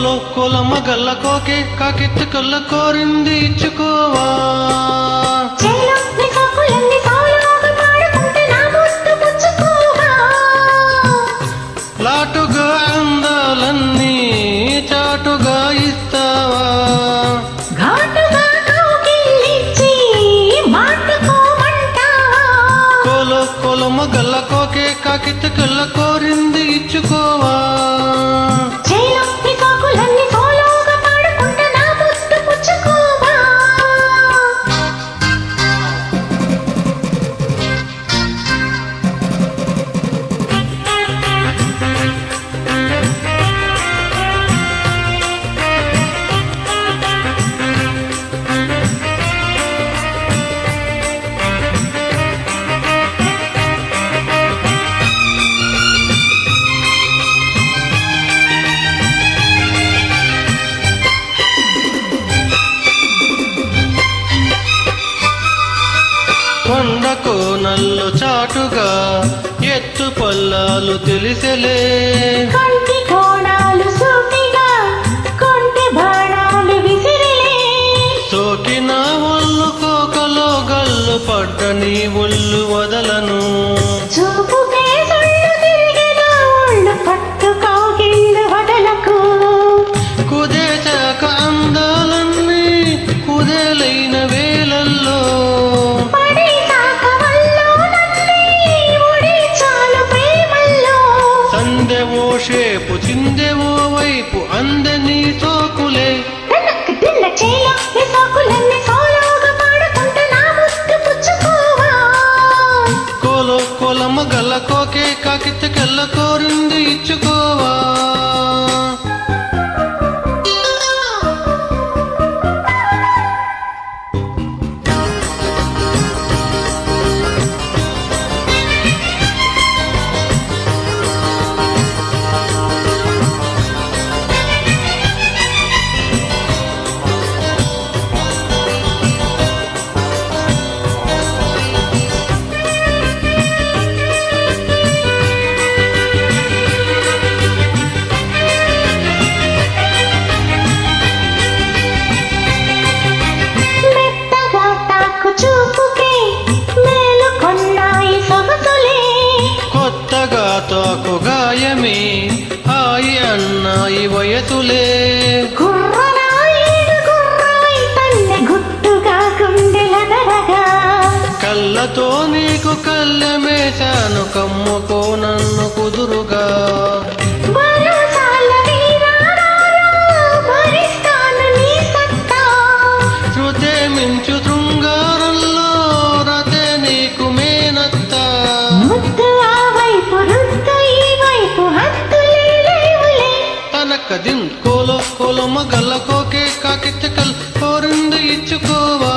గల్ల కోకే కాకెత్తు కళ్ళ కోరింది ఇచ్చుకోవా? లాటుగా అందాలన్నీ చాటుగా ఇస్తావా? కోలో కోలమ్మ గల్ల కోకే కాకెత్తు కళ్ళ కోరింది ఇచ్చుకోవా? la niña. కొండ కోనల్లో చాటుగా ఎత్తు పల్లాలు తెలిసెలే. కంటి కోణాలు సూటిగా కొంటె బాణాలు విసిరిలే. సోకిన ఒళ్ళు కోకలో గల్లు పడ్డ నీ ఒళ్ళు వదలను. సోలోగా పాడుకుంటే నా ముద్దు పుచ్చుకోవా? కోలో కోలమ్మ గల్ల కోకే కాకిత్త కళ్ళ కోరింది ఇచ్చుకోవా తోకు గాయమే. హాయి అన్నాయి వయసులే. గుట్టుగా గుండెలదరగా కళ్ళతో నీకు కళ్ళమేశాను కమ్ముకో నన్ను కుదురుగా. శృతే మించు తనక దిన్ కోలో కోలమ్మ గల్ల కోకే కాకిత్త కల్ కోరింది ఇచ్చుకోవా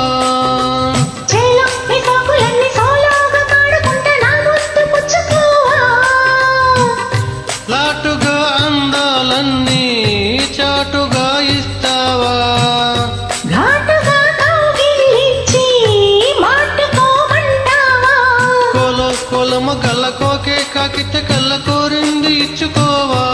లాటుగా అందాలన్నీ చాటుగా ఇస్తావా. కోలో కోలమ్మ గల్ల కోకే కాకిత్త కళ్ళ కోరింది ఇచ్చుకోవా.